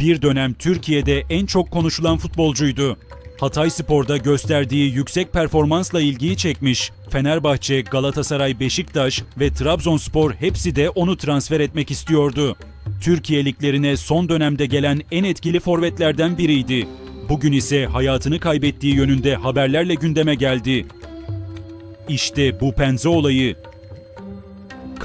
Bir dönem Türkiye'de en çok konuşulan futbolcuydu. Hatay Spor'da gösterdiği yüksek performansla ilgiyi çekmiş. Fenerbahçe, Galatasaray, Beşiktaş ve Trabzonspor hepsi de onu transfer etmek istiyordu. Türkiye liglerine son dönemde gelen en etkili forvetlerden biriydi. Bugün ise hayatını kaybettiği yönünde haberlerle gündeme geldi. İşte bu penze olayı.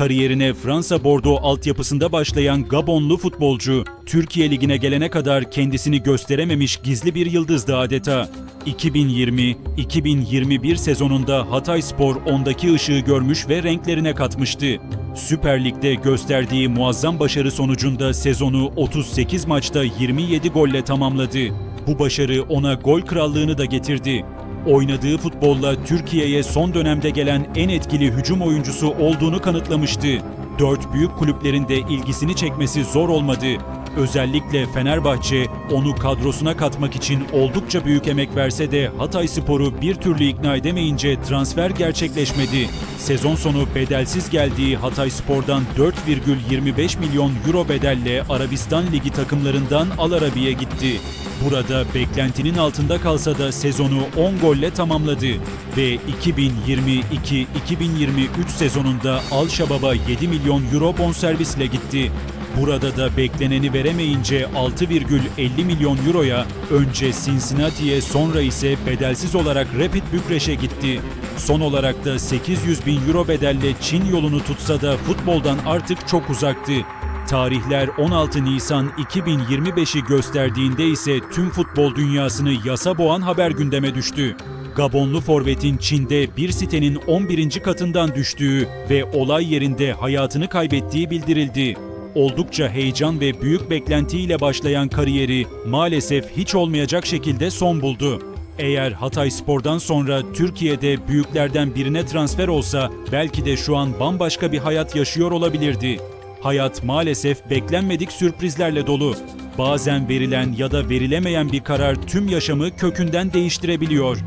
Kariyerine Fransa Bordeaux altyapısında başlayan Gabonlu futbolcu, Türkiye Ligi'ne gelene kadar kendisini gösterememiş gizli bir yıldızdı adeta. 2020-2021 sezonunda Hatayspor ondaki ışığı görmüş ve renklerine katmıştı. Süper Lig'de gösterdiği muazzam başarı sonucunda sezonu 38 maçta 27 golle tamamladı. Bu başarı ona gol krallığını da getirdi. Oynadığı futbolla Türkiye'ye son dönemde gelen en etkili hücum oyuncusu olduğunu kanıtlamıştı. Dört büyük kulüplerin de ilgisini çekmesi zor olmadı. Özellikle Fenerbahçe onu kadrosuna katmak için oldukça büyük emek verse de Hatay Spor'u bir türlü ikna edemeyince transfer gerçekleşmedi. Sezon sonu bedelsiz geldiği Hatay Spor'dan 4,25 milyon euro bedelle Arabistan Ligi takımlarından Al Arabi'ye gitti. Burada beklentinin altında kalsa da sezonu 10 golle tamamladı ve 2022-2023 sezonunda Al Şabab'a 7 milyon euro bonservisle gitti. Burada da bekleneni veremeyince 6,50 milyon euroya önce Cincinnati'ye sonra ise bedelsiz olarak Rapid Bükreş'e gitti. Son olarak da 800 bin euro bedelle Çin yolunu tutsa da futboldan artık çok uzaktı. Tarihler 16 Nisan 2025'i gösterdiğinde ise tüm futbol dünyasını yasa boğan haber gündeme düştü. Gabonlu forvetin Çin'de bir sitenin 11. katından düştüğü ve olay yerinde hayatını kaybettiği bildirildi. Oldukça heyecan ve büyük beklentiyle başlayan kariyeri maalesef hiç olmayacak şekilde son buldu. Eğer Hatay Spor'dan sonra Türkiye'de büyüklerden birine transfer olsa belki de şu an bambaşka bir hayat yaşıyor olabilirdi. Hayat maalesef beklenmedik sürprizlerle dolu. Bazen verilen ya da verilemeyen bir karar tüm yaşamı kökünden değiştirebiliyor.